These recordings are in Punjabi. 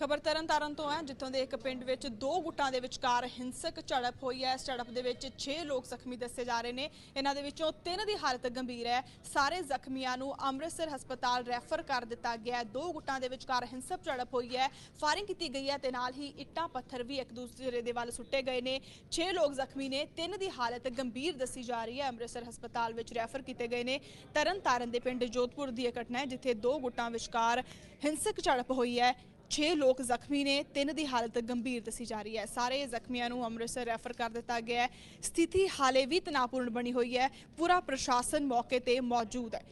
ਖਬਰ ਤਰਨਤਾਰਨ ਤੋਂ ਹੈ, ਜਿੱਥੋਂ ਦੇ ਇੱਕ ਪਿੰਡ ਵਿੱਚ ਦੋ ਗੁੱਟਾਂ ਦੇ ਵਿਚਕਾਰ ਹਿੰਸਕ ਝੜਪ ਹੋਈ ਹੈ। ਇਸ ਝੜਪ ਦੇ ਵਿੱਚ 6 ਲੋਕ ਜ਼ਖਮੀ ਦੱਸੇ ਜਾ ਰਹੇ ਨੇ। ਇਹਨਾਂ ਦੇ ਵਿੱਚੋਂ ਤਿੰਨ ਦੀ ਹਾਲਤ ਗੰਭੀਰ ਹੈ। ਸਾਰੇ ਜ਼ਖਮੀਆਂ ਨੂੰ ਅੰਮ੍ਰਿਤਸਰ ਹਸਪਤਾਲ ਰੈਫਰ ਕਰ ਦਿੱਤਾ ਗਿਆ ਹੈ। ਦੋ ਗੁੱਟਾਂ ਦੇ ਵਿਚਕਾਰ ਹਿੰਸਕ ਝੜਪ ਹੋਈ ਹੈ। ਫਾਇਰਿੰਗ ਕੀਤੀ ਗਈ ਹੈ ਤੇ ਨਾਲ ਹੀ ਇੱਟਾਂ, ਪੱਥਰ ਵੀ ਇੱਕ ਦੂਸਰੇ ਦੇ ਵੱਲ ਸੁੱਟੇ ਗਏ ਨੇ। 6 ਲੋਕ ਜ਼ਖਮੀ ਨੇ। ਤਿੰਨ ਦੀ ਹਾਲਤ ਗੰਭੀਰ ਦੱਸੀ ਜਾ ਰਹੀ ਹੈ। ਅੰਮ੍ਰਿਤਸਰ ਹਸਪਤਾਲ ਵਿੱਚ ਰੈਫਰ ਕੀਤੇ ਗਏ ਨੇ। ਤਰਨਤਾਰਨ ਦੇ ਪਿੰਡ ਜੋਧਪੁਰ ਦੀ ਇਹ ਘਟਨਾ ਹੈ, ਜਿੱਥੇ ਦੋ ਗੁੱਟਾਂ ਵਿਚਕਾਰ ਹਿੰਸਕ ਝੜਪ ਹੋਈ ਹੈ। 6 ਲੋਕ ਜ਼ਖਮੀ ਨੇ, ਤਿੰਨ ਦੀ ਹਾਲਤ ਗੰਭੀਰ ਦੱਸੀ ਜਾ ਰਹੀ ਹੈ। ਸਾਰੇ ਜ਼ਖਮੀਆਂ ਨੂੰ ਅੰਮ੍ਰਿਤਸਰ ਰੈਫਰ ਕਰ ਦਿੱਤਾ ਗਿਆ ਹੈ। ਸਥਿਤੀ ਹਾਲੇ ਵੀ ਤਣਾਅਪੂਰਨ ਬਣੀ ਹੋਈ ਹੈ। ਪੂਰਾ ਪ੍ਰਸ਼ਾਸਨ ਮੌਕੇ ਤੇ ਮੌਜੂਦ ਹੈ।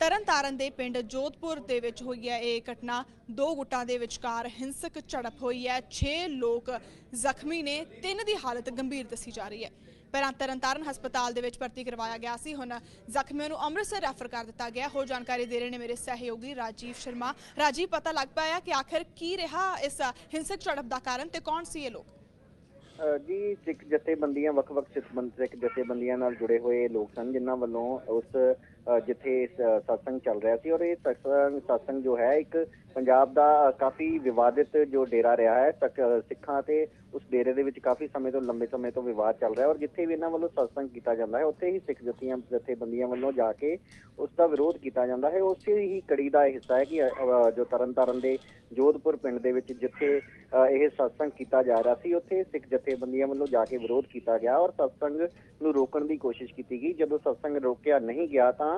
ਤਰਨਤਾਰਨ ਦੇ ਪਿੰਡ ਜੋਧਪੁਰ ਦੇ ਵਿੱਚ ਹੋਈ ਹੈ ਇਹ ਘਟਨਾ। ਦੋ ਗੁੱਟਾਂ ਦੇ ਵਿਚਕਾਰ ਹਿੰਸਕ ਝੜਪ ਹੋਈ ਹੈ। 6 ਲੋਕ ਜ਼ਖਮੀ ਨੇ, ਤਿੰਨ ਦੀ ਹਾਲਤ ਗੰਭੀਰ ਦੱਸੀ ਜਾ ਰਹੀ ਹੈ। ਪਹਿਲਾਂ ਤਰਨਤਾਰਨ ਹਸਪਤਾਲ ਦੇ ਵਿੱਚ ਭਰਤੀ ਕਰਵਾਇਆ ਗਿਆ ਸੀ। ਹੁਣ ਜ਼ਖਮੀਆਂ ਨੂੰ ਅੰਮ੍ਰਿਤਸਰ ਰੈਫਰ ਕਰ ਦਿੱਤਾ ਗਿਆ। ਹੋਰ ਜਾਣਕਾਰੀ ਦੇ ਰਹੇ ਨੇ ਮੇਰੇ ਸਹਿਯੋਗੀ ਰਾਜੀਵ ਸ਼ਰਮਾ। ਰਾਜੀਵ, ਪਤਾ ਲੱਗ ਪਾਇਆ ਕਿ ਆਖਿਰ ਕੀ ਰਿਹਾ ਇਸ ਹਿੰਸਕ ਝੜਪ ਦਾ ਕਾਰਨ ਤੇ ਕੌਣ ਸੀ ਇਹ ਲੋਕ? ਜੀ, ਸਿੱਖ ਜਥੇਬੰਦੀਆਂ, ਵੱਖ-ਵੱਖ ਸਿੱਖ ਜਥੇਬੰਦੀਆਂ ਨਾਲ ਜੁੜੇ ਹੋਏ ਲੋਕ ਸਨ, ਜਿਨ੍ਹਾਂ ਵੱਲੋਂ ਉਸ ਜਿੱਥੇ ਸ- ਸਤਸੰਗ ਚੱਲ ਰਿਹਾ ਸੀ ਔਰ ਇਹ ਸਤਸੰਗ ਸਤਸੰਗ ਜੋ ਹੈ ਇੱਕ ਪੰਜਾਬ ਦਾ ਕਾਫੀ ਵਿਵਾਦਿਤ ਜੋ ਡੇਰਾ ਰਿਹਾ ਹੈ ਤੱਕ ਸਿੱਖਾਂ ਤੇ ਉਸ ਡੇਰੇ ਦੇ ਵਿੱਚ ਕਾਫੀ ਸਮੇਂ ਤੋਂ ਲੰਬੇ ਸਮੇਂ ਤੋਂ ਵਿਵਾਦ ਚੱਲ ਰਿਹਾ ਔਰ ਜਿੱਥੇ ਵੀ ਇਹਨਾਂ ਵੱਲੋਂ ਸਤਸੰਗ ਕੀਤਾ ਜਾਂਦਾ ਹੈ ਉੱਥੇ ਹੀ ਸਿੱਖ ਜਥੀਆਂ ਜਥੇਬੰਦੀਆਂ ਵੱਲੋਂ ਜਾ ਕੇ ਉਸ ਦਾ ਵਿਰੋਧ ਕੀਤਾ ਜਾਂਦਾ ਹੈ। ਉਸੇ ਹੀ ਕੜੀ ਦਾ ਇਹ ਹਿੱਸਾ ਹੈ ਕਿ ਅ, ਜੋ ਤਰਨਤਾਰਨ ਦੇ ਜੋਧਪੁਰ ਪਿੰਡ ਦੇ ਵਿੱਚ ਜਿੱਥੇ ਇਹ ਸਤਸੰਗ ਕੀਤਾ ਜਾ ਰਿਹਾ ਸੀ ਉੱਥੇ ਸਿੱਖ ਜਥੇਬੰਦੀਆਂ ਵੱਲੋਂ ਜਾ ਕੇ ਵਿਰੋਧ ਕੀਤਾ ਗਿਆ ਔਰ ਸਤਸੰਗ ਨੂੰ ਰੋਕਣ ਦੀ ਕੋਸ਼ਿਸ਼ ਕੀਤੀ ਗਈ। ਜਦੋਂ ਸਤਸੰਗ ਰੋਕਿਆ ਨਹੀਂ ਗਿਆ ਤਾਂ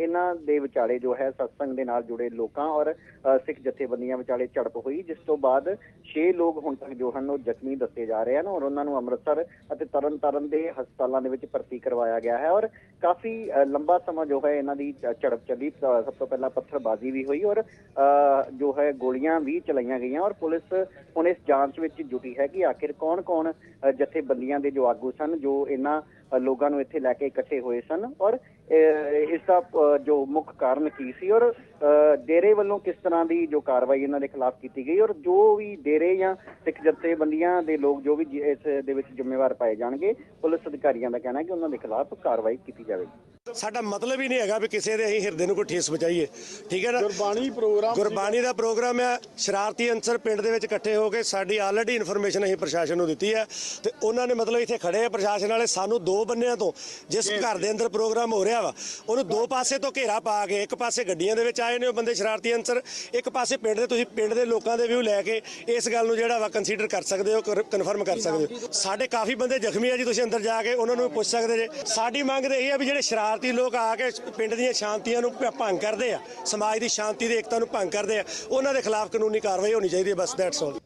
ਇਹਨਾਂ ਦੇ ਵਿਚਾਲੇ ਜੋ ਹੈ ਸਤਸੰਗ ਦੇ ਨਾਲ ਜੁੜੇ ਲੋਕਾਂ ਔਰ ਸਿੱਖ ਜਥੇਬੰਦੀਆਂ ਵਿਚਾਲੇ ਝੜਪ ਹੋਈ ਜਿਸ ਤੋਂ ਬਾਅਦ 6 ਲੋਕ ਹੁਣ ਤੱਕ ਜੋ ਹਨ ਉਹ ਜ਼ਖਮੀ ਦੱਸੇ ਜਾ ਰਹੇ ਹਨ ਔਰ ਉਹਨਾਂ ਨੂੰ ਅੰਮ੍ਰਿਤਸਰ ਅਤੇ ਤਰਨਤਾਰਨ ਦੇ ਹਸਪਤਾਲਾਂ ਦੇ ਵਿੱਚ ਭਰਤੀ ਕਰਵਾਇਆ ਗਿਆ ਹੈ ਔਰ ਕਾਫੀ ਲੰਬਾ ਸਮਾਂ ਜੋ ਹੈ ਇਹਨਾਂ ਦੀ ਝੜਪ ਚੱਲੀ ਸਭ ਤੋਂ ਪਹਿਲਾਂ ਪੱਥਰਬਾਜ਼ੀ ਵੀ ਹੋਈ ਔਰ ਅ, ਜੋ ਹੈ ਗੋਲੀਆਂ ਵੀ ਚਲਾਈਆਂ ਗਈਆਂ ਔਰ ਪੁਲਿਸ ਹੁਣ ਇਸ ਜਾਂਚ ਵਿੱਚ ਜੁਟੀ ਹੈ ਕਿ ਆਖਿਰ ਕੌਣ-ਕੌਣ ਜਥੇਬੰਦੀਆਂ ਦੇ ਜੋ ਆਗੂ ਸਨ ਜੋ ਇਹਨਾਂ ਲੋਕਾਂ ਨੂੰ ਇੱਥੇ ਲੈ ਕੇ ਇਕੱਠੇ ਹੋਏ ਸਨ ਔਰ ਅ, ਇਸ ਦਾ ਜੋ ਮੁੱਖ ਕਾਰਨ ਕੀ ਸੀ ਔਰ ਅ, ਡੇਰੇ ਵੱਲੋਂ ਕਿਸ ਤਰ੍ਹਾਂ ਦੀ ਜੋ ਕਾਰਵਾਈ ਇਹਨਾਂ ਦੇ ਖਿਲਾਫ ਕੀਤੀ ਗਈ ਔਰ ਜੋ ਵੀ ਡੇਰੇ ਜਾਂ ਸਿੱਖ ਜਥੇਬੰਦੀਆਂ ਦੇ ਲੋਕ ਜੋ ਵੀ ਇਸ ਦੇ ਵਿੱਚ ਜ਼ਿੰਮੇਵਾਰ ਪਾਏ ਜਾਣਗੇ ਪੁਲਿਸ ਅਧਿਕਾਰੀਆਂ ਦਾ ਕਹਿਣਾ ਹੈ ਕਿ ਉਹਨਾਂ ਦੇ ਖਿਲਾਫ ਕਾਰਵਾਈ ਕੀਤੀ ਜਾਵੇਗੀ। ਸਾਡਾ ਮਤਲਬ ਹੀ ਨਹੀਂ ਹੈਗਾ ਵੀ ਕਿਸੇ ਦੇ ਅਸੀਂ ਹਿਰਦੇ ਨੂੰ ਕੋਈ ਠੇਸ ਪਹੁੰਚਾਈਏ। ਠੀਕ ਹੈ ਨਾ? ਗੁਰਬਾਣੀ ਪ੍ਰੋਗਰਾਮ ਗੁਰਬਾਣੀ ਦਾ ਪ੍ਰੋਗਰਾਮ ਹੈ ਸ਼ਰਾਰਤੀ ਅੰਸਰ ਪਿੰਡ ਦੇ ਵਿੱਚ ਇਕੱਠੇ ਹੋ ਕੇ ਸਾਡੀ ਆਲਰੇਡੀ ਇਨਫੋਰਮੇਸ਼ਨ ਅਸੀਂ ਪ੍ਰਸ਼ਾਸਨ ਨੂੰ ਦਿੱਤੀ ਹੈ। ਤੇ ਉਹਨਾਂ ਨੇ ਮਤਲਬ ਇੱਥੇ ਖੜੇ ਆ ਪ੍ਰਸ਼ਾਸਨ ਵਾਲੇ ਸਾਨੂੰ ਦੋ ਬੰਨਿਆਂ ਤੋਂ ਜਿਸ ਘਰ ਦੇ ਅੰਦਰ ਪ੍ਰੋਗਰਾਮ ਹੋ ਰਿਹਾ ਵਾ ਉਹਨੂੰ ਦੋ ਪਾਸੇ ਤੋਂ ਘੇਰਾ ਪਾ ਕੇ ਇੱਕ ਪਾਸੇ ਗੱਡੀਆਂ ਦੇ ਵਿੱਚ ਆਏ ਨੇ ਉਹ ਬੰਦੇ ਸ਼ਰਾਰਤੀ ਅੰਸਰ ਇੱਕ ਪਾਸੇ ਪਿੰਡ ਦੇ ਤੁਸੀਂ ਪਿੰਡ ਦੇ ਲੋਕਾਂ ਦੇ ਵਿਊ ਲੈ ਕੇ ਇਸ ਗੱਲ ਨੂੰ ਜਿਹੜਾ ਵਾ ਕੰਸੀਡਰ ਕਰ ਸਕਦੇ ਹੋ ਕਨਫਰਮ ਕਰ ਸਕਦੇ ਹੋ। ਸਾਡੇ ਕਾਫੀ ਬੰਦੇ ਜ਼ਖਮੀ ਆ ਜੀ ਤੁਸੀਂ ਅੰਦਰ ਜਾ ਕੇ ਉਹਨਾਂ ਨੂੰ ਪੁੱਛ ਸਕਦੇ ਜੇ। ਸਾਡੀ ਮੰਗ ਤੇ ਇਹ ਆ ਵੀ ਜਿਹੜੇ ਸ਼ਰਾਰਤੀ ਲੋਕ ਆ ਕੇ ਪਿੰਡ ਦੀਆਂ ਸ਼ਾਂਤੀਆਂ ਨੂੰ ਭੰਗ ਕਰਦੇ ਆ। ਸਮਾਜ ਦੀ ਸ਼ਾਂਤੀ ਦੀ ਏਕਤਾ ਨੂੰ ਭੰਗ ਕਰਦੇ ਆ। ਉਹਨਾਂ ਦੇ ਖਿਲਾਫ ਕਾਨੂੰਨੀ ਕਾਰਵਾਈ ਹੋਣੀ ਚਾਹੀਦੀ ਹੈ। ਬਸ ਦੈਟਸ ਆਲ